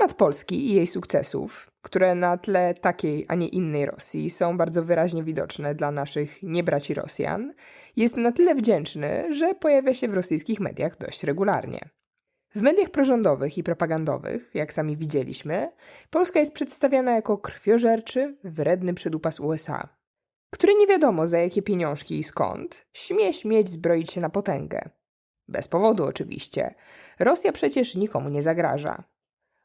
temat Polski i jej sukcesów, które na tle takiej, a nie innej Rosji są bardzo wyraźnie widoczne dla naszych niebraci Rosjan, jest na tyle wdzięczny, że pojawia się w rosyjskich mediach dość regularnie. W mediach prorządowych i propagandowych, jak sami widzieliśmy, Polska jest przedstawiana jako krwiożerczy, wredny przydupas USA, który nie wiadomo za jakie pieniążki i skąd śmie śmieć zbroić się na potęgę. Bez powodu oczywiście. Rosja przecież nikomu nie zagraża.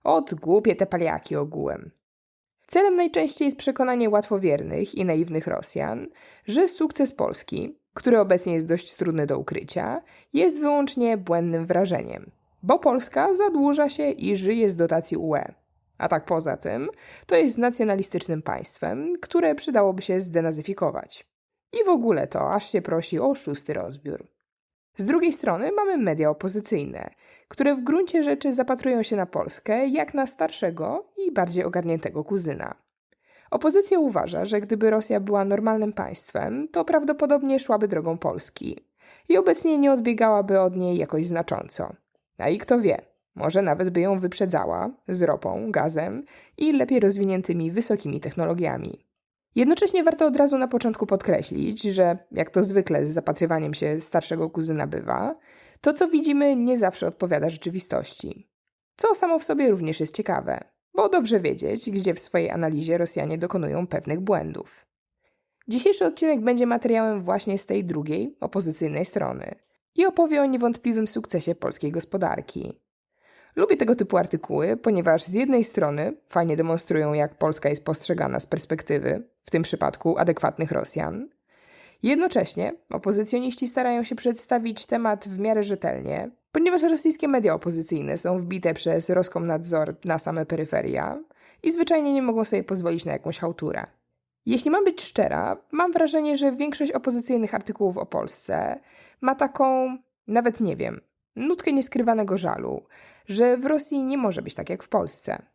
Od głupie te paliaki ogółem. Celem najczęściej jest przekonanie łatwowiernych i naiwnych Rosjan, że sukces Polski, który obecnie jest dość trudny do ukrycia, jest wyłącznie błędnym wrażeniem, bo Polska zadłuża się i żyje z dotacji UE. A tak poza tym, to jest nacjonalistycznym państwem, które przydałoby się zdenazyfikować. I w ogóle to aż się prosi o szósty rozbiór. Z drugiej strony mamy media opozycyjne, które w gruncie rzeczy zapatrują się na Polskę jak na starszego i bardziej ogarniętego kuzyna. Opozycja uważa, że gdyby Rosja była normalnym państwem, to prawdopodobnie szłaby drogą Polski i obecnie nie odbiegałaby od niej jakoś znacząco. A i kto wie, może nawet by ją wyprzedzała z ropą, gazem i lepiej rozwiniętymi wysokimi technologiami. Jednocześnie warto od razu na początku podkreślić, że jak to zwykle z zapatrywaniem się starszego kuzyna bywa, to co widzimy nie zawsze odpowiada rzeczywistości. Co samo w sobie również jest ciekawe, bo dobrze wiedzieć, gdzie w swojej analizie Rosjanie dokonują pewnych błędów. Dzisiejszy odcinek będzie materiałem właśnie z tej drugiej, opozycyjnej strony i opowie o niewątpliwym sukcesie polskiej gospodarki. Lubię tego typu artykuły, ponieważ z jednej strony fajnie demonstrują, jak Polska jest postrzegana z perspektywy, w tym przypadku adekwatnych Rosjan. Jednocześnie opozycjoniści starają się przedstawić temat w miarę rzetelnie, ponieważ rosyjskie media opozycyjne są wbite przez Roskomnadzor na same peryferia i zwyczajnie nie mogą sobie pozwolić na jakąś hałturę. Jeśli mam być szczera, mam wrażenie, że większość opozycyjnych artykułów o Polsce ma taką, nawet nie wiem, nutkę nieskrywanego żalu, że w Rosji nie może być tak jak w Polsce.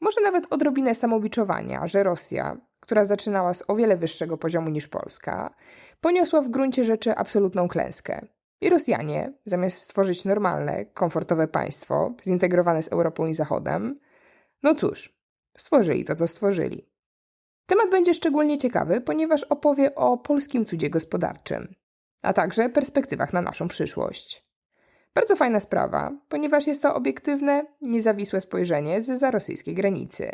Może nawet odrobinę samobiczowania, że Rosja, która zaczynała z o wiele wyższego poziomu niż Polska, poniosła w gruncie rzeczy absolutną klęskę. I Rosjanie, zamiast stworzyć normalne, komfortowe państwo, zintegrowane z Europą i Zachodem, no cóż, stworzyli to, co stworzyli. Temat będzie szczególnie ciekawy, ponieważ opowie o polskim cudzie gospodarczym, a także perspektywach na naszą przyszłość. Bardzo fajna sprawa, ponieważ jest to obiektywne, niezawisłe spojrzenie z za rosyjskiej granicy,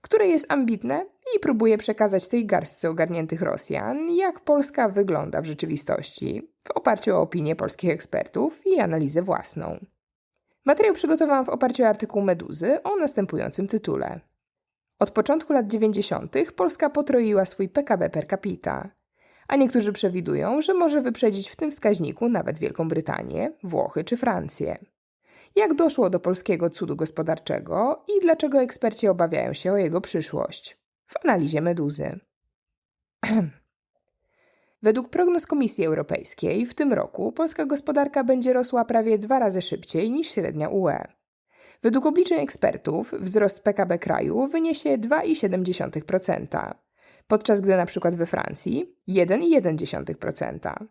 które jest ambitne i próbuje przekazać tej garstce ogarniętych Rosjan, jak Polska wygląda w rzeczywistości, w oparciu o opinię polskich ekspertów i analizę własną. Materiał przygotowałam w oparciu o artykuł Meduzy o następującym tytule. Od początku lat 90. Polska potroiła swój PKB per capita, a niektórzy przewidują, że może wyprzedzić w tym wskaźniku nawet Wielką Brytanię, Włochy czy Francję. Jak doszło do polskiego cudu gospodarczego i dlaczego eksperci obawiają się o jego przyszłość? W analizie Meduzy. Według prognoz Komisji Europejskiej w tym roku polska gospodarka będzie rosła prawie dwa razy szybciej niż średnia UE. Według obliczeń ekspertów wzrost PKB kraju wyniesie 2,7%, podczas gdy na przykład we Francji 1,1%,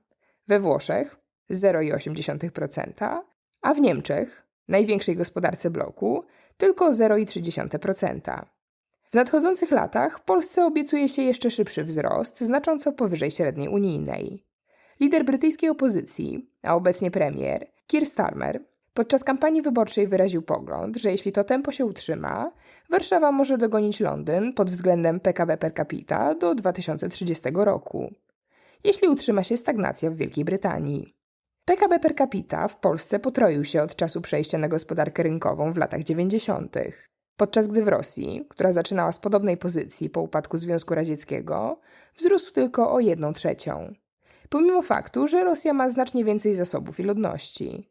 we Włoszech 0,8%, a w Niemczech, największej gospodarce bloku, tylko 0,3%. W nadchodzących latach Polsce obiecuje się jeszcze szybszy wzrost, znacząco powyżej średniej unijnej. Lider brytyjskiej opozycji, a obecnie premier, Keir Starmer, Podczas kampanii wyborczej wyraził pogląd, że jeśli to tempo się utrzyma, Warszawa może dogonić Londyn pod względem PKB per capita do 2030 roku, jeśli utrzyma się stagnacja w Wielkiej Brytanii. PKB per capita w Polsce potroił się od czasu przejścia na gospodarkę rynkową w latach 90., podczas gdy w Rosji, która zaczynała z podobnej pozycji po upadku Związku Radzieckiego, wzrósł tylko o 1 trzecią. Pomimo faktu, że Rosja ma znacznie więcej zasobów i ludności.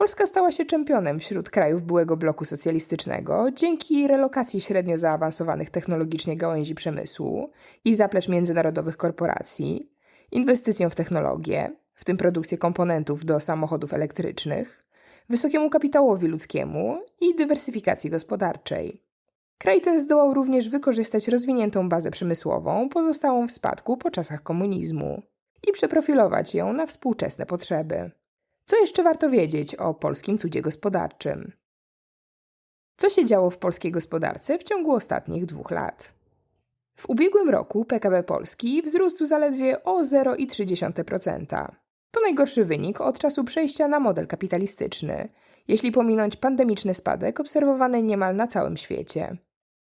Polska stała się czempionem wśród krajów byłego bloku socjalistycznego dzięki relokacji średnio zaawansowanych technologicznie gałęzi przemysłu i zaplecz międzynarodowych korporacji, inwestycjom w technologię, w tym produkcję komponentów do samochodów elektrycznych, wysokiemu kapitałowi ludzkiemu i dywersyfikacji gospodarczej. Kraj ten zdołał również wykorzystać rozwiniętą bazę przemysłową pozostałą w spadku po czasach komunizmu i przeprofilować ją na współczesne potrzeby. Co jeszcze warto wiedzieć o polskim cudzie gospodarczym? Co się działo w polskiej gospodarce w ciągu ostatnich dwóch lat? W ubiegłym roku PKB Polski wzrósł zaledwie o 0,3%. To najgorszy wynik od czasu przejścia na model kapitalistyczny, jeśli pominąć pandemiczny spadek obserwowany niemal na całym świecie.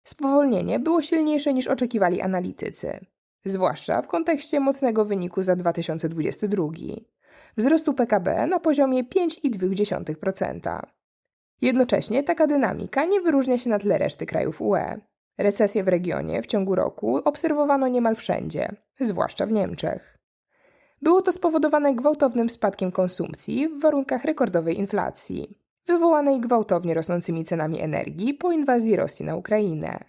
Spowolnienie było silniejsze niż oczekiwali analitycy, zwłaszcza w kontekście mocnego wyniku za 2022, wzrostu PKB na poziomie 5,2%. Jednocześnie taka dynamika nie wyróżnia się na tle reszty krajów UE. Recesję w regionie w ciągu roku obserwowano niemal wszędzie, zwłaszcza w Niemczech. Było to spowodowane gwałtownym spadkiem konsumpcji w warunkach rekordowej inflacji, wywołanej gwałtownie rosnącymi cenami energii po inwazji Rosji na Ukrainę.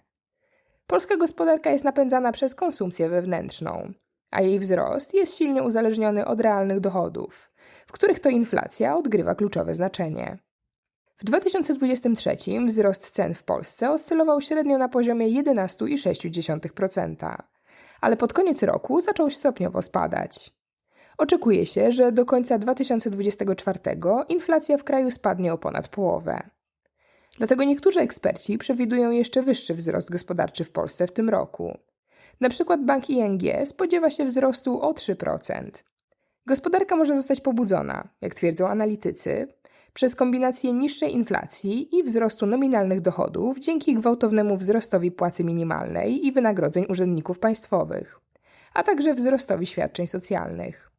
Polska gospodarka jest napędzana przez konsumpcję wewnętrzną, a jej wzrost jest silnie uzależniony od realnych dochodów, w których to inflacja odgrywa kluczowe znaczenie. W 2023 wzrost cen w Polsce oscylował średnio na poziomie 11,6%, ale pod koniec roku zaczął stopniowo spadać. Oczekuje się, że do końca 2024 inflacja w kraju spadnie o ponad połowę. Dlatego niektórzy eksperci przewidują jeszcze wyższy wzrost gospodarczy w Polsce w tym roku. Na przykład bank ING spodziewa się wzrostu o 3%. Gospodarka może zostać pobudzona, jak twierdzą analitycy, przez kombinację niższej inflacji i wzrostu nominalnych dochodów dzięki gwałtownemu wzrostowi płacy minimalnej i wynagrodzeń urzędników państwowych, a także wzrostowi świadczeń socjalnych.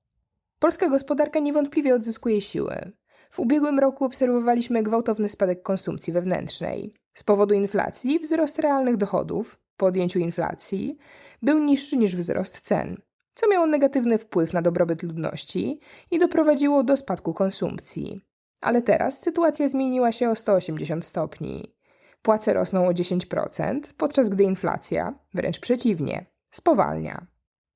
Polska gospodarka niewątpliwie odzyskuje siły. W ubiegłym roku obserwowaliśmy gwałtowny spadek konsumpcji wewnętrznej. Z powodu inflacji wzrost realnych dochodów, po odjęciu inflacji, był niższy niż wzrost cen, co miało negatywny wpływ na dobrobyt ludności i doprowadziło do spadku konsumpcji. Ale teraz sytuacja zmieniła się o 180 stopni. Płace rosną o 10%, podczas gdy inflacja, wręcz przeciwnie, spowalnia.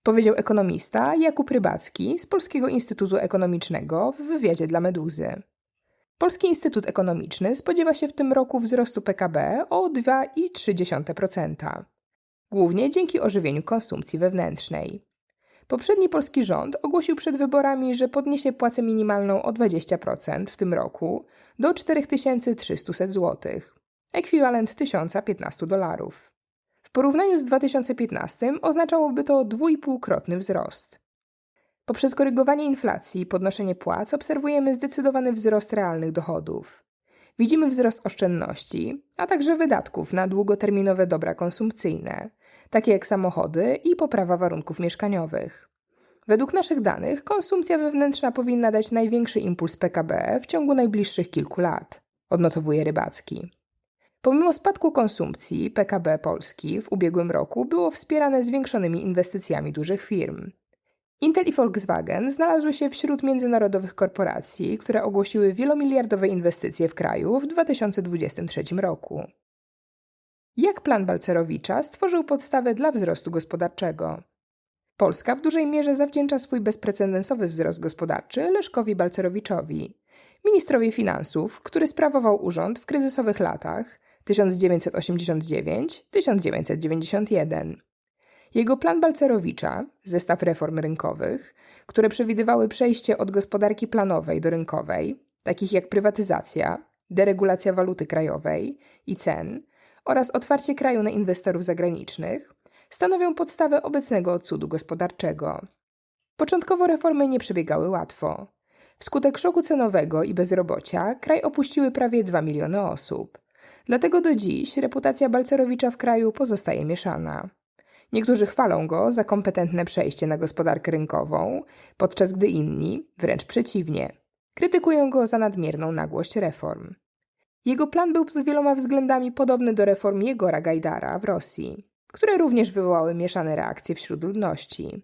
Powiedział ekonomista Jakub Rybacki z Polskiego Instytutu Ekonomicznego w wywiadzie dla Meduzy. Polski Instytut Ekonomiczny spodziewa się w tym roku wzrostu PKB o 2,3%, głównie dzięki ożywieniu konsumpcji wewnętrznej. Poprzedni polski rząd ogłosił przed wyborami, że podniesie płacę minimalną o 20% w tym roku do 4300 zł, ekwiwalent 1015 dolarów. W porównaniu z 2015 oznaczałoby to dwójpółkrotny wzrost. Poprzez korygowanie inflacji i podnoszenie płac obserwujemy zdecydowany wzrost realnych dochodów. Widzimy wzrost oszczędności, a także wydatków na długoterminowe dobra konsumpcyjne, takie jak samochody i poprawa warunków mieszkaniowych. Według naszych danych konsumpcja wewnętrzna powinna dać największy impuls PKB w ciągu najbliższych kilku lat, odnotowuje Rybacki. Pomimo spadku konsumpcji, PKB Polski w ubiegłym roku było wspierane zwiększonymi inwestycjami dużych firm. Intel i Volkswagen znalazły się wśród międzynarodowych korporacji, które ogłosiły wielomiliardowe inwestycje w kraju w 2023 roku. Jak plan Balcerowicza stworzył podstawę dla wzrostu gospodarczego? Polska w dużej mierze zawdzięcza swój bezprecedensowy wzrost gospodarczy Leszkowi Balcerowiczowi, ministrowi finansów, który sprawował urząd w kryzysowych latach 1989-1991. Jego plan Balcerowicza, zestaw reform rynkowych, które przewidywały przejście od gospodarki planowej do rynkowej, takich jak prywatyzacja, deregulacja waluty krajowej i cen oraz otwarcie kraju na inwestorów zagranicznych, stanowią podstawę obecnego odcudu gospodarczego. Początkowo reformy nie przebiegały łatwo. Wskutek szoku cenowego i bezrobocia kraj opuściły prawie 2 miliony osób. Dlatego do dziś reputacja Balcerowicza w kraju pozostaje mieszana. Niektórzy chwalą go za kompetentne przejście na gospodarkę rynkową, podczas gdy inni, wręcz przeciwnie, krytykują go za nadmierną nagłość reform. Jego plan był pod wieloma względami podobny do reform Jegora Gajdara w Rosji, które również wywołały mieszane reakcje wśród ludności.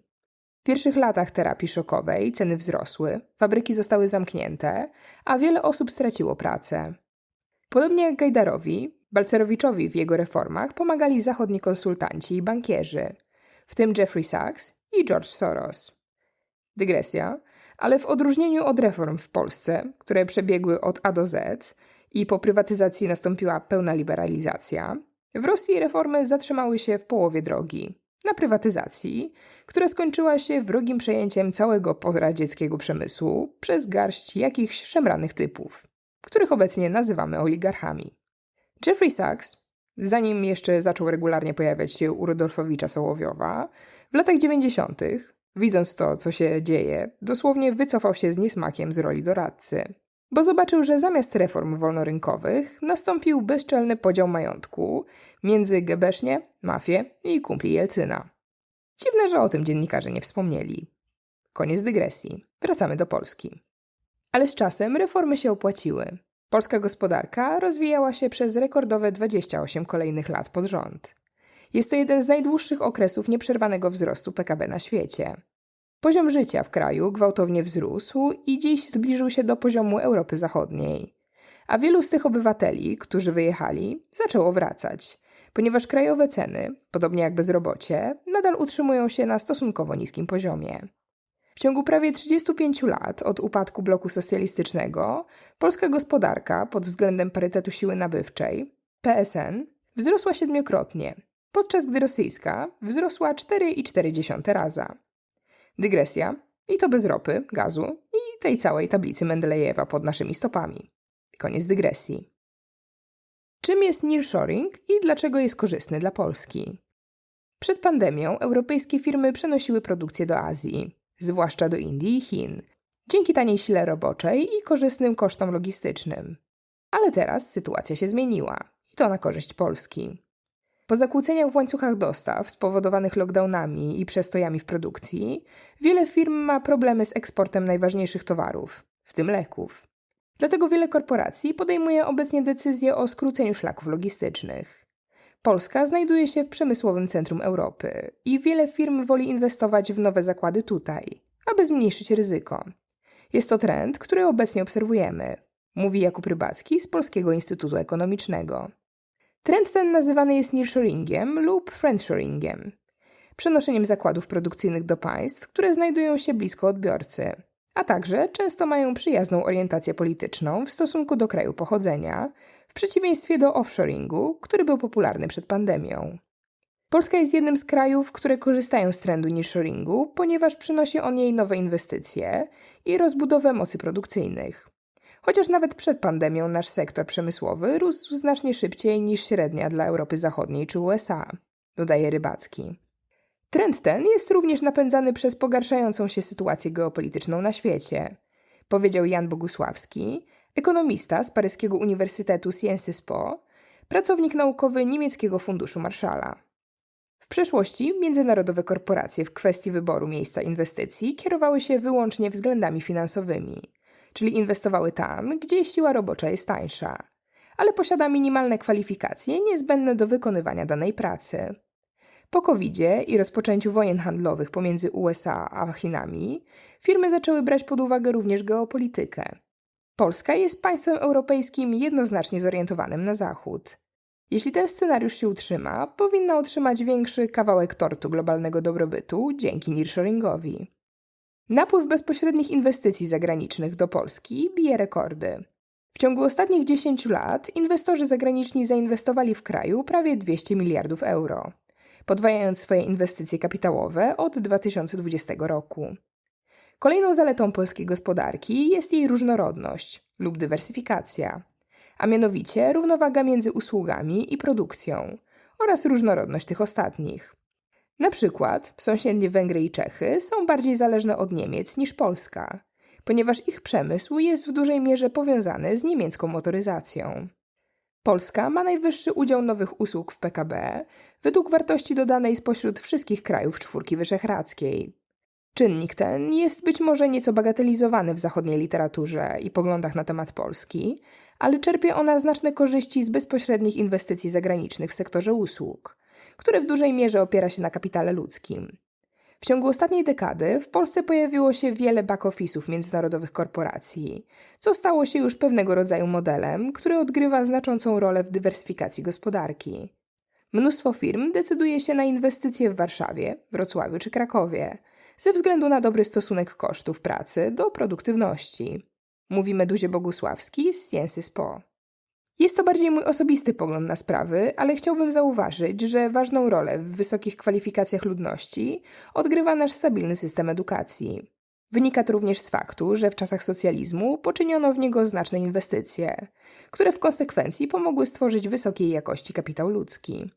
W pierwszych latach terapii szokowej ceny wzrosły, fabryki zostały zamknięte, a wiele osób straciło pracę. Podobnie jak Gajdarowi, Balcerowiczowi w jego reformach pomagali zachodni konsultanci i bankierzy, w tym Jeffrey Sachs i George Soros. Dygresja, ale w odróżnieniu od reform w Polsce, które przebiegły od A do Z i po prywatyzacji nastąpiła pełna liberalizacja, w Rosji reformy zatrzymały się w połowie drogi na prywatyzacji, która skończyła się wrogim przejęciem całego poradzieckiego przemysłu przez garść jakichś szemranych typów których obecnie nazywamy oligarchami. Jeffrey Sachs, zanim jeszcze zaczął regularnie pojawiać się u Rudolfowicza Sołowiowa, w latach 90., widząc to, co się dzieje, dosłownie wycofał się z niesmakiem z roli doradcy. Bo zobaczył, że zamiast reform wolnorynkowych nastąpił bezczelny podział majątku między Gebesznie, mafię i kumpli Jelcyna. Dziwne, że o tym dziennikarze nie wspomnieli. Koniec dygresji. Wracamy do Polski. Ale z czasem reformy się opłaciły. Polska gospodarka rozwijała się przez rekordowe 28 kolejnych lat pod rząd. Jest to jeden z najdłuższych okresów nieprzerwanego wzrostu PKB na świecie. Poziom życia w kraju gwałtownie wzrósł i dziś zbliżył się do poziomu Europy Zachodniej. A wielu z tych obywateli, którzy wyjechali, zaczęło wracać, ponieważ krajowe ceny, podobnie jak bezrobocie, nadal utrzymują się na stosunkowo niskim poziomie. Ciągu prawie 35 lat od upadku bloku socjalistycznego polska gospodarka pod względem parytetu siły nabywczej PSN wzrosła siedmiokrotnie, podczas gdy rosyjska wzrosła 4,4 raza. Dygresja, i to bez ropy, gazu i tej całej tablicy Mendelejewa pod naszymi stopami. Koniec dygresji. Czym jest nearshoring i dlaczego jest korzystny dla Polski? Przed pandemią europejskie firmy przenosiły produkcję do Azji, zwłaszcza do Indii i Chin, dzięki taniej sile roboczej i korzystnym kosztom logistycznym. Ale teraz sytuacja się zmieniła i to na korzyść Polski. Po zakłóceniach w łańcuchach dostaw spowodowanych lockdownami i przestojami w produkcji, wiele firm ma problemy z eksportem najważniejszych towarów, w tym leków. Dlatego wiele korporacji podejmuje obecnie decyzje o skróceniu szlaków logistycznych. Polska znajduje się w przemysłowym centrum Europy i wiele firm woli inwestować w nowe zakłady tutaj, aby zmniejszyć ryzyko. Jest to trend, który obecnie obserwujemy, mówi Jakub Rybacki z Polskiego Instytutu Ekonomicznego. Trend ten nazywany jest nearshoringiem lub friendshoringiem, przenoszeniem zakładów produkcyjnych do państw, które znajdują się blisko odbiorcy, a także często mają przyjazną orientację polityczną w stosunku do kraju pochodzenia, przeciwieństwie do offshoringu, który był popularny przed pandemią. Polska jest jednym z krajów, które korzystają z trendu nearshoringu, ponieważ przynosi on jej nowe inwestycje i rozbudowę mocy produkcyjnych. Chociaż nawet przed pandemią nasz sektor przemysłowy rósł znacznie szybciej niż średnia dla Europy Zachodniej czy USA, dodaje Rybacki. Trend ten jest również napędzany przez pogarszającą się sytuację geopolityczną na świecie, powiedział Jan Bogusławski, ekonomista z paryskiego Uniwersytetu Sciences Po, pracownik naukowy niemieckiego funduszu Marszala. W przeszłości międzynarodowe korporacje w kwestii wyboru miejsca inwestycji kierowały się wyłącznie względami finansowymi – czyli inwestowały tam, gdzie siła robocza jest tańsza, ale posiada minimalne kwalifikacje niezbędne do wykonywania danej pracy. Po covid i rozpoczęciu wojen handlowych pomiędzy USA a Chinami, firmy zaczęły brać pod uwagę również geopolitykę. Polska jest państwem europejskim jednoznacznie zorientowanym na zachód. Jeśli ten scenariusz się utrzyma, powinna otrzymać większy kawałek tortu globalnego dobrobytu dzięki nearshoringowi. Napływ bezpośrednich inwestycji zagranicznych do Polski bije rekordy. W ciągu ostatnich 10 lat inwestorzy zagraniczni zainwestowali w kraju prawie 200 miliardów euro, podwajając swoje inwestycje kapitałowe od 2020 roku. Kolejną zaletą polskiej gospodarki jest jej różnorodność lub dywersyfikacja, a mianowicie równowaga między usługami i produkcją oraz różnorodność tych ostatnich. Na przykład sąsiednie Węgry i Czechy są bardziej zależne od Niemiec niż Polska, ponieważ ich przemysł jest w dużej mierze powiązany z niemiecką motoryzacją. Polska ma najwyższy udział nowych usług w PKB według wartości dodanej spośród wszystkich krajów czwórki wyszehradzkiej. Czynnik ten jest być może nieco bagatelizowany w zachodniej literaturze i poglądach na temat Polski, ale czerpie ona znaczne korzyści z bezpośrednich inwestycji zagranicznych w sektorze usług – które w dużej mierze opiera się na kapitale ludzkim. W ciągu ostatniej dekady w Polsce pojawiło się wiele back-office'ów międzynarodowych korporacji, co stało się już pewnego rodzaju modelem, który odgrywa znaczącą rolę w dywersyfikacji gospodarki. Mnóstwo firm decyduje się na inwestycje w Warszawie, Wrocławiu czy Krakowie, ze względu na dobry stosunek kosztów pracy do produktywności. Mówi Meduzie Bogusławski z Sciences Po. Jest to bardziej mój osobisty pogląd na sprawy, ale chciałbym zauważyć, że ważną rolę w wysokich kwalifikacjach ludności odgrywa nasz stabilny system edukacji. Wynika to również z faktu, że w czasach socjalizmu poczyniono w niego znaczne inwestycje, które w konsekwencji pomogły stworzyć wysokiej jakości kapitał ludzki.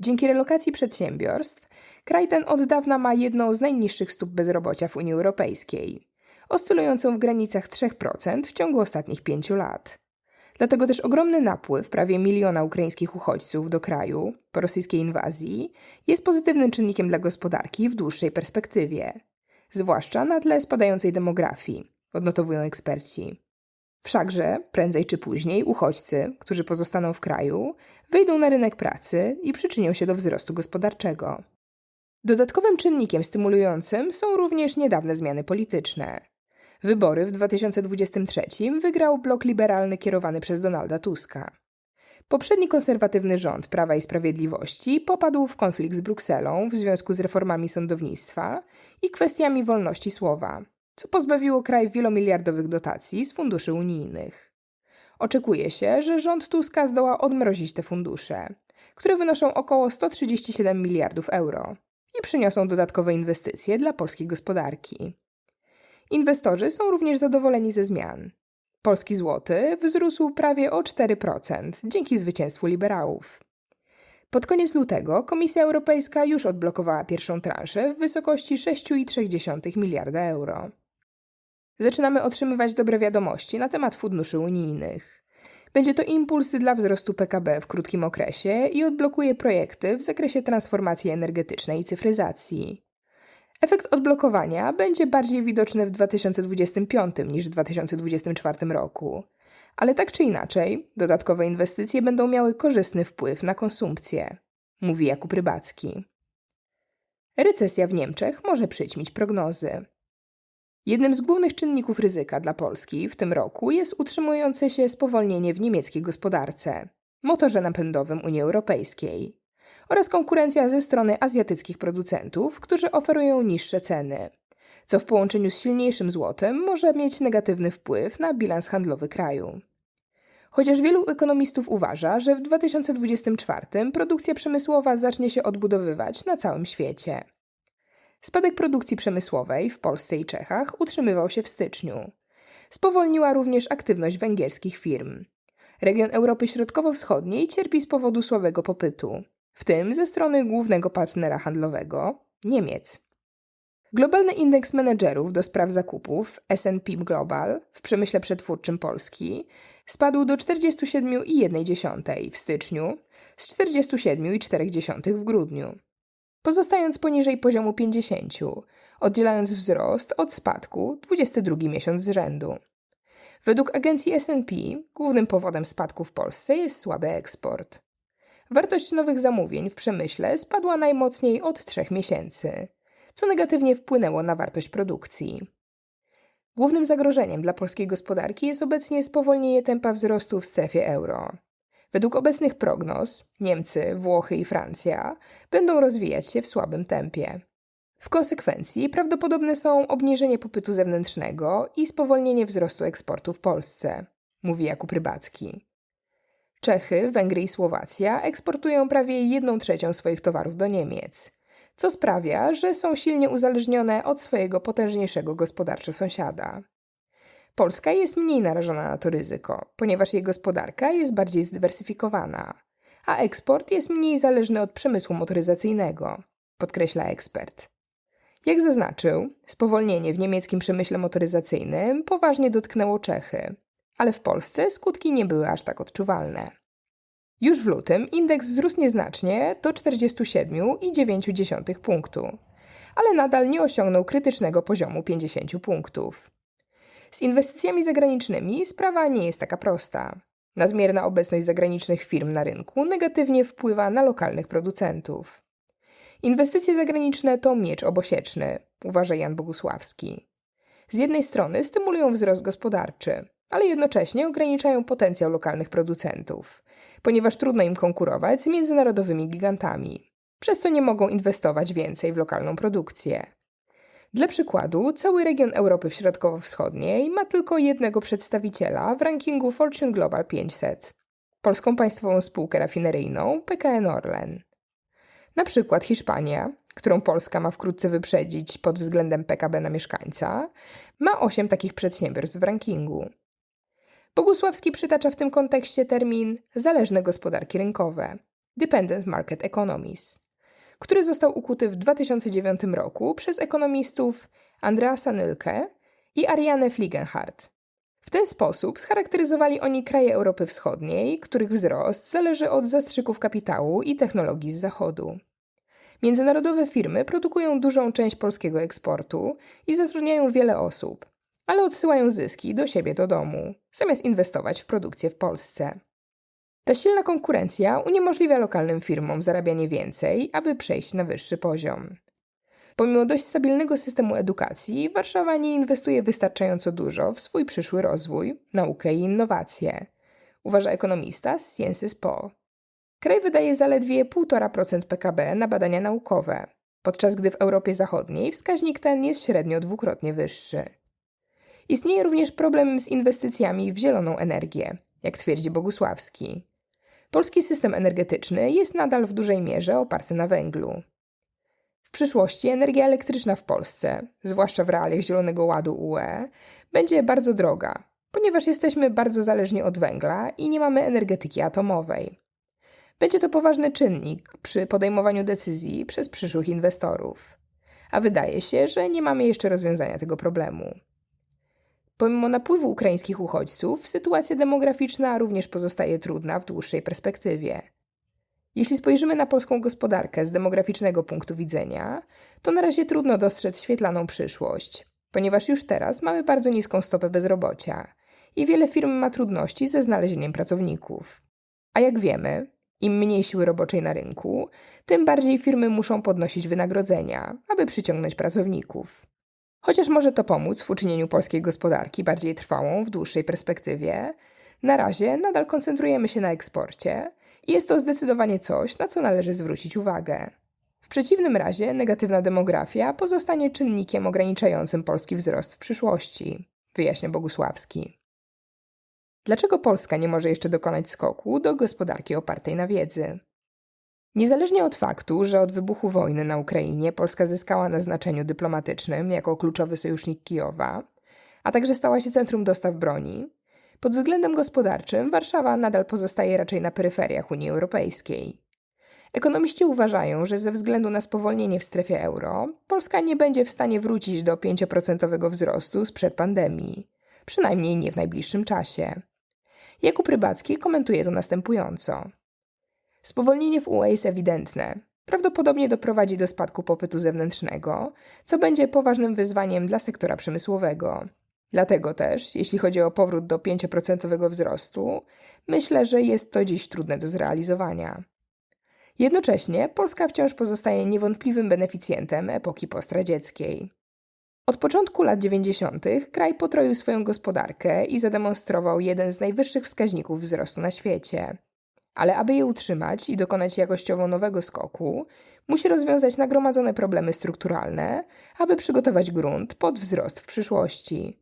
Dzięki relokacji przedsiębiorstw, kraj ten od dawna ma jedną z najniższych stóp bezrobocia w Unii Europejskiej, oscylującą w granicach 3% w ciągu ostatnich pięciu lat. Dlatego też ogromny napływ prawie miliona ukraińskich uchodźców do kraju po rosyjskiej inwazji jest pozytywnym czynnikiem dla gospodarki w dłuższej perspektywie, zwłaszcza na tle spadającej demografii, odnotowują eksperci. Wszakże, prędzej czy później, uchodźcy, którzy pozostaną w kraju, wyjdą na rynek pracy i przyczynią się do wzrostu gospodarczego. Dodatkowym czynnikiem stymulującym są również niedawne zmiany polityczne. Wybory w 2023 wygrał blok liberalny kierowany przez Donalda Tuska. Poprzedni konserwatywny rząd Prawa i Sprawiedliwości popadł w konflikt z Brukselą w związku z reformami sądownictwa i kwestiami wolności słowa, co pozbawiło kraj wielomiliardowych dotacji z funduszy unijnych. Oczekuje się, że rząd Tuska zdoła odmrozić te fundusze, które wynoszą około 137 miliardów euro i przyniosą dodatkowe inwestycje dla polskiej gospodarki. Inwestorzy są również zadowoleni ze zmian. Polski złoty wzrósł prawie o 4% dzięki zwycięstwu liberałów. Pod koniec lutego Komisja Europejska już odblokowała pierwszą transzę w wysokości 6,3 miliarda euro. Zaczynamy otrzymywać dobre wiadomości na temat funduszy unijnych. Będzie to impuls dla wzrostu PKB w krótkim okresie i odblokuje projekty w zakresie transformacji energetycznej i cyfryzacji. Efekt odblokowania będzie bardziej widoczny w 2025 niż w 2024 roku. Ale tak czy inaczej, dodatkowe inwestycje będą miały korzystny wpływ na konsumpcję, mówi Jakub Rybacki. Recesja w Niemczech może przyćmić prognozy. Jednym z głównych czynników ryzyka dla Polski w tym roku jest utrzymujące się spowolnienie w niemieckiej gospodarce, motorze napędowym Unii Europejskiej oraz konkurencja ze strony azjatyckich producentów, którzy oferują niższe ceny, co w połączeniu z silniejszym złotem może mieć negatywny wpływ na bilans handlowy kraju. Chociaż wielu ekonomistów uważa, że w 2024 produkcja przemysłowa zacznie się odbudowywać na całym świecie. Spadek produkcji przemysłowej w Polsce i Czechach utrzymywał się w styczniu. Spowolniła również aktywność węgierskich firm. Region Europy Środkowo-Wschodniej cierpi z powodu słabego popytu w tym ze strony głównego partnera handlowego Niemiec. Globalny indeks menedżerów do spraw zakupów SP Global w przemyśle przetwórczym Polski spadł do 47,1 w styczniu z 47,4 w grudniu, pozostając poniżej poziomu 50, oddzielając wzrost od spadku 22 miesiąc z rzędu. Według agencji S&P głównym powodem spadku w Polsce jest słaby eksport. Wartość nowych zamówień w przemyśle spadła najmocniej od trzech miesięcy, co negatywnie wpłynęło na wartość produkcji. Głównym zagrożeniem dla polskiej gospodarki jest obecnie spowolnienie tempa wzrostu w strefie euro. Według obecnych prognoz Niemcy, Włochy i Francja będą rozwijać się w słabym tempie. W konsekwencji prawdopodobne są obniżenie popytu zewnętrznego i spowolnienie wzrostu eksportu w Polsce, mówi Jakub Rybacki. Czechy, Węgry i Słowacja eksportują prawie 1 trzecią swoich towarów do Niemiec, co sprawia, że są silnie uzależnione od swojego potężniejszego gospodarczo sąsiada. Polska jest mniej narażona na to ryzyko, ponieważ jej gospodarka jest bardziej zdywersyfikowana, a eksport jest mniej zależny od przemysłu motoryzacyjnego, podkreśla ekspert. Jak zaznaczył, spowolnienie w niemieckim przemyśle motoryzacyjnym poważnie dotknęło Czechy, ale w Polsce skutki nie były aż tak odczuwalne. Już w lutym indeks wzrósł nieznacznie do 47,9 punktu, ale nadal nie osiągnął krytycznego poziomu 50 punktów. Z inwestycjami zagranicznymi sprawa nie jest taka prosta. Nadmierna obecność zagranicznych firm na rynku negatywnie wpływa na lokalnych producentów. Inwestycje zagraniczne to miecz obosieczny, uważa Jan Bogusławski. Z jednej strony stymulują wzrost gospodarczy, ale jednocześnie ograniczają potencjał lokalnych producentów, ponieważ trudno im konkurować z międzynarodowymi gigantami, przez co nie mogą inwestować więcej w lokalną produkcję. Dla przykładu, cały region Europy Środkowo-Wschodniej ma tylko jednego przedstawiciela w rankingu Fortune Global 500 polską państwową spółkę rafineryjną PKN Orlen. Na przykład Hiszpania, którą Polska ma wkrótce wyprzedzić pod względem PKB na mieszkańca, ma osiem takich przedsiębiorstw w rankingu. Bogusławski przytacza w tym kontekście termin zależne gospodarki rynkowe dependent market economies, który został ukuty w 2009 roku przez ekonomistów Andreasa Nylke i Ariane Fliegenhardt. W ten sposób scharakteryzowali oni kraje Europy Wschodniej, których wzrost zależy od zastrzyków kapitału i technologii z Zachodu. Międzynarodowe firmy produkują dużą część polskiego eksportu i zatrudniają wiele osób, ale odsyłają zyski do siebie do domu, zamiast inwestować w produkcję w Polsce. Ta silna konkurencja uniemożliwia lokalnym firmom zarabianie więcej, aby przejść na wyższy poziom. Pomimo dość stabilnego systemu edukacji, Warszawa nie inwestuje wystarczająco dużo w swój przyszły rozwój, naukę i innowacje, uważa ekonomista z Sciences Po. Kraj wydaje zaledwie 1,5% PKB na badania naukowe, podczas gdy w Europie Zachodniej wskaźnik ten jest średnio dwukrotnie wyższy. Istnieje również problem z inwestycjami w zieloną energię, jak twierdzi Bogusławski. Polski system energetyczny jest nadal w dużej mierze oparty na węglu. W przyszłości energia elektryczna w Polsce, zwłaszcza w realiach Zielonego Ładu UE, będzie bardzo droga, ponieważ jesteśmy bardzo zależni od węgla i nie mamy energetyki atomowej. Będzie to poważny czynnik przy podejmowaniu decyzji przez przyszłych inwestorów. A wydaje się, że nie mamy jeszcze rozwiązania tego problemu. Pomimo napływu ukraińskich uchodźców, sytuacja demograficzna również pozostaje trudna w dłuższej perspektywie. Jeśli spojrzymy na polską gospodarkę z demograficznego punktu widzenia, to na razie trudno dostrzec świetlaną przyszłość, ponieważ już teraz mamy bardzo niską stopę bezrobocia i wiele firm ma trudności ze znalezieniem pracowników. A jak wiemy, im mniej siły roboczej na rynku, tym bardziej firmy muszą podnosić wynagrodzenia, aby przyciągnąć pracowników. Chociaż może to pomóc w uczynieniu polskiej gospodarki bardziej trwałą w dłuższej perspektywie, na razie nadal koncentrujemy się na eksporcie i jest to zdecydowanie coś, na co należy zwrócić uwagę. W przeciwnym razie negatywna demografia pozostanie czynnikiem ograniczającym polski wzrost w przyszłości, wyjaśnia Bogusławski. Dlaczego Polska nie może jeszcze dokonać skoku do gospodarki opartej na wiedzy? Niezależnie od faktu, że od wybuchu wojny na Ukrainie Polska zyskała na znaczeniu dyplomatycznym jako kluczowy sojusznik Kijowa, a także stała się centrum dostaw broni, pod względem gospodarczym Warszawa nadal pozostaje raczej na peryferiach Unii Europejskiej. Ekonomiści uważają, że ze względu na spowolnienie w strefie euro, Polska nie będzie w stanie wrócić do 5% wzrostu sprzed pandemii, przynajmniej nie w najbliższym czasie. Jakub Rybacki komentuje to następująco. Spowolnienie w UE jest ewidentne. Prawdopodobnie doprowadzi do spadku popytu zewnętrznego, co będzie poważnym wyzwaniem dla sektora przemysłowego. Dlatego też, jeśli chodzi o powrót do 5% wzrostu, myślę, że jest to dziś trudne do zrealizowania. Jednocześnie Polska wciąż pozostaje niewątpliwym beneficjentem epoki postradzieckiej. Od początku lat 90. kraj potroił swoją gospodarkę i zademonstrował jeden z najwyższych wskaźników wzrostu na świecie ale aby je utrzymać i dokonać jakościowo nowego skoku, musi rozwiązać nagromadzone problemy strukturalne, aby przygotować grunt pod wzrost w przyszłości.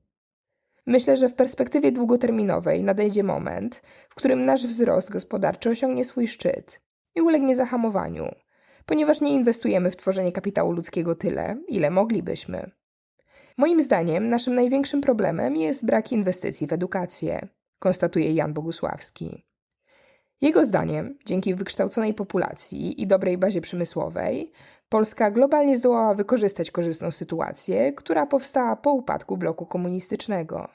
Myślę, że w perspektywie długoterminowej nadejdzie moment, w którym nasz wzrost gospodarczy osiągnie swój szczyt i ulegnie zahamowaniu, ponieważ nie inwestujemy w tworzenie kapitału ludzkiego tyle, ile moglibyśmy. Moim zdaniem naszym największym problemem jest brak inwestycji w edukację, konstatuje Jan Bogusławski. Jego zdaniem, dzięki wykształconej populacji i dobrej bazie przemysłowej, Polska globalnie zdołała wykorzystać korzystną sytuację, która powstała po upadku bloku komunistycznego.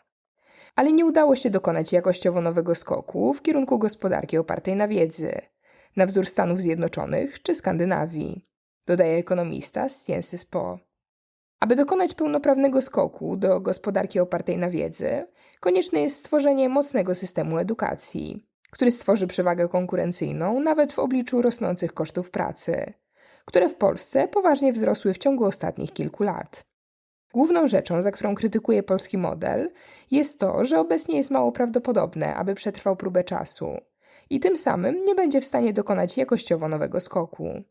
Ale nie udało się dokonać jakościowo nowego skoku w kierunku gospodarki opartej na wiedzy, na wzór Stanów Zjednoczonych czy Skandynawii, dodaje ekonomista z Sciences Po. Aby dokonać pełnoprawnego skoku do gospodarki opartej na wiedzy, konieczne jest stworzenie mocnego systemu edukacji, który stworzy przewagę konkurencyjną nawet w obliczu rosnących kosztów pracy, które w Polsce poważnie wzrosły w ciągu ostatnich kilku lat. Główną rzeczą, za którą krytykuje polski model, jest to, że obecnie jest mało prawdopodobne, aby przetrwał próbę czasu i tym samym nie będzie w stanie dokonać jakościowo nowego skoku.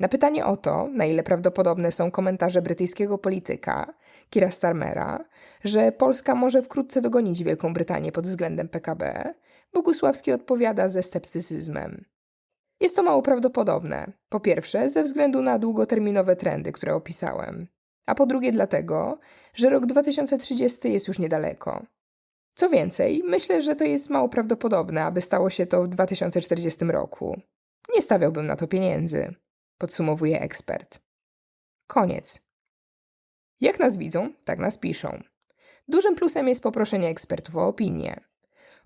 Na pytanie o to, na ile prawdopodobne są komentarze brytyjskiego polityka, Kira Starmera, że Polska może wkrótce dogonić Wielką Brytanię pod względem PKB, Bogusławski odpowiada ze sceptycyzmem. Jest to mało prawdopodobne. Po pierwsze, ze względu na długoterminowe trendy, które opisałem, a po drugie, dlatego, że rok 2030 jest już niedaleko. Co więcej, myślę, że to jest mało prawdopodobne, aby stało się to w 2040 roku. Nie stawiałbym na to pieniędzy, podsumowuje ekspert. Koniec. Jak nas widzą, tak nas piszą. Dużym plusem jest poproszenie ekspertów o opinię.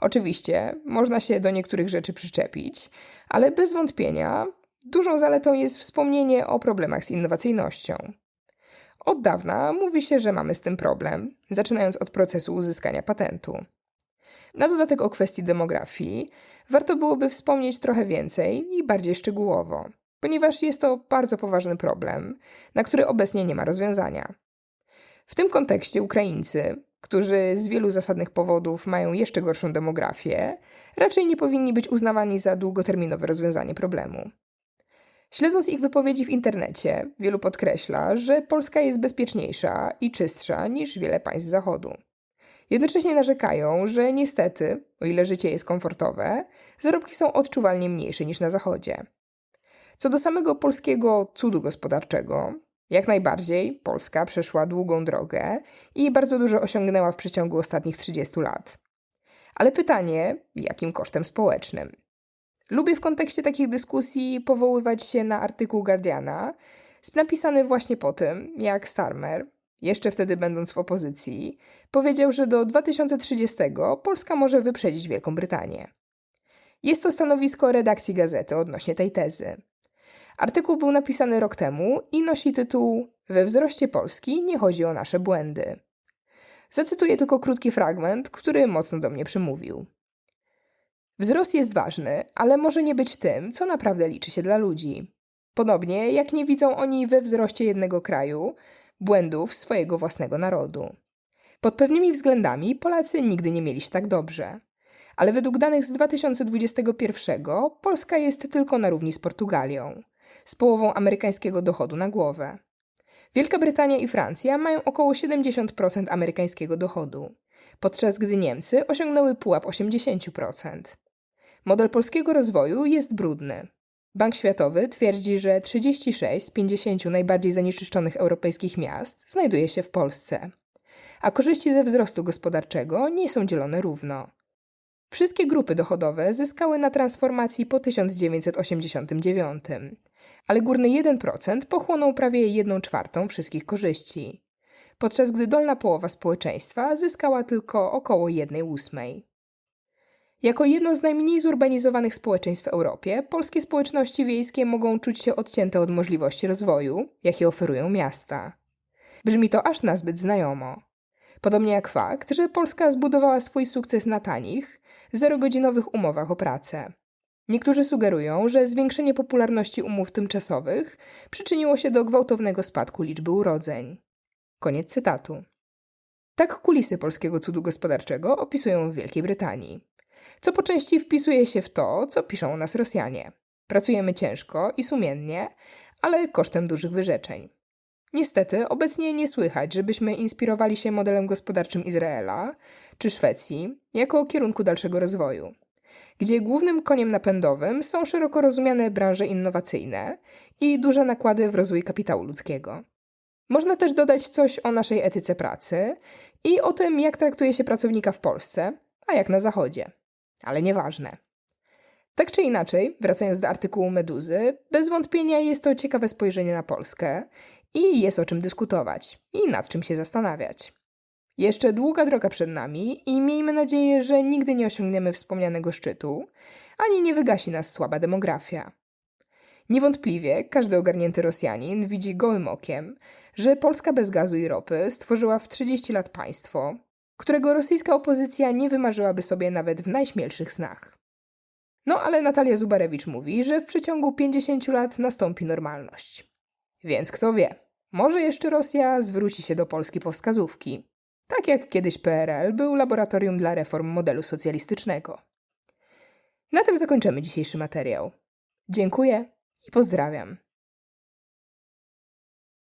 Oczywiście można się do niektórych rzeczy przyczepić, ale bez wątpienia dużą zaletą jest wspomnienie o problemach z innowacyjnością. Od dawna mówi się, że mamy z tym problem, zaczynając od procesu uzyskania patentu. Na dodatek o kwestii demografii warto byłoby wspomnieć trochę więcej i bardziej szczegółowo, ponieważ jest to bardzo poważny problem, na który obecnie nie ma rozwiązania. W tym kontekście Ukraińcy, którzy z wielu zasadnych powodów mają jeszcze gorszą demografię, raczej nie powinni być uznawani za długoterminowe rozwiązanie problemu. Śledząc ich wypowiedzi w internecie, wielu podkreśla, że Polska jest bezpieczniejsza i czystsza niż wiele państw Zachodu. Jednocześnie narzekają, że niestety, o ile życie jest komfortowe, zarobki są odczuwalnie mniejsze niż na Zachodzie. Co do samego polskiego cudu gospodarczego, jak najbardziej Polska przeszła długą drogę i bardzo dużo osiągnęła w przeciągu ostatnich 30 lat. Ale pytanie, jakim kosztem społecznym? Lubię w kontekście takich dyskusji powoływać się na artykuł Guardiana, napisany właśnie po tym, jak Starmer, jeszcze wtedy będąc w opozycji, powiedział, że do 2030 Polska może wyprzedzić Wielką Brytanię. Jest to stanowisko redakcji gazety odnośnie tej tezy. Artykuł był napisany rok temu i nosi tytuł We wzroście Polski nie chodzi o nasze błędy. Zacytuję tylko krótki fragment, który mocno do mnie przemówił. Wzrost jest ważny, ale może nie być tym, co naprawdę liczy się dla ludzi. Podobnie jak nie widzą oni we wzroście jednego kraju błędów swojego własnego narodu. Pod pewnymi względami Polacy nigdy nie mieli się tak dobrze. Ale według danych z 2021 Polska jest tylko na równi z Portugalią, z połową amerykańskiego dochodu na głowę. Wielka Brytania i Francja mają około 70% amerykańskiego dochodu, podczas gdy Niemcy osiągnęły pułap 80%. Model polskiego rozwoju jest brudny. Bank Światowy twierdzi, że 36 z 50 najbardziej zanieczyszczonych europejskich miast znajduje się w Polsce, a korzyści ze wzrostu gospodarczego nie są dzielone równo. Wszystkie grupy dochodowe zyskały na transformacji po 1989, ale górny 1% pochłonął prawie 1 czwartą wszystkich korzyści, podczas gdy dolna połowa społeczeństwa zyskała tylko około 1 ósmej. Jako jedno z najmniej zurbanizowanych społeczeństw w Europie, polskie społeczności wiejskie mogą czuć się odcięte od możliwości rozwoju, jakie oferują miasta. Brzmi to aż nazbyt znajomo. Podobnie jak fakt, że Polska zbudowała swój sukces na tanich, zerogodzinowych umowach o pracę. Niektórzy sugerują, że zwiększenie popularności umów tymczasowych przyczyniło się do gwałtownego spadku liczby urodzeń. Koniec cytatu. Tak kulisy polskiego cudu gospodarczego opisują w Wielkiej Brytanii co po części wpisuje się w to, co piszą o nas Rosjanie. Pracujemy ciężko i sumiennie, ale kosztem dużych wyrzeczeń. Niestety, obecnie nie słychać, żebyśmy inspirowali się modelem gospodarczym Izraela czy Szwecji jako kierunku dalszego rozwoju, gdzie głównym koniem napędowym są szeroko rozumiane branże innowacyjne i duże nakłady w rozwój kapitału ludzkiego. Można też dodać coś o naszej etyce pracy i o tym, jak traktuje się pracownika w Polsce, a jak na Zachodzie ale nieważne. Tak czy inaczej, wracając do artykułu Meduzy, bez wątpienia jest to ciekawe spojrzenie na Polskę i jest o czym dyskutować i nad czym się zastanawiać. Jeszcze długa droga przed nami i miejmy nadzieję, że nigdy nie osiągniemy wspomnianego szczytu, ani nie wygasi nas słaba demografia. Niewątpliwie każdy ogarnięty Rosjanin widzi gołym okiem, że Polska bez gazu i ropy stworzyła w 30 lat państwo, którego rosyjska opozycja nie wymarzyłaby sobie nawet w najśmielszych snach. No ale Natalia Zubarewicz mówi, że w przeciągu 50 lat nastąpi normalność. Więc kto wie, może jeszcze Rosja zwróci się do Polski po wskazówki, tak jak kiedyś PRL był laboratorium dla reform modelu socjalistycznego. Na tym zakończymy dzisiejszy materiał. Dziękuję i pozdrawiam.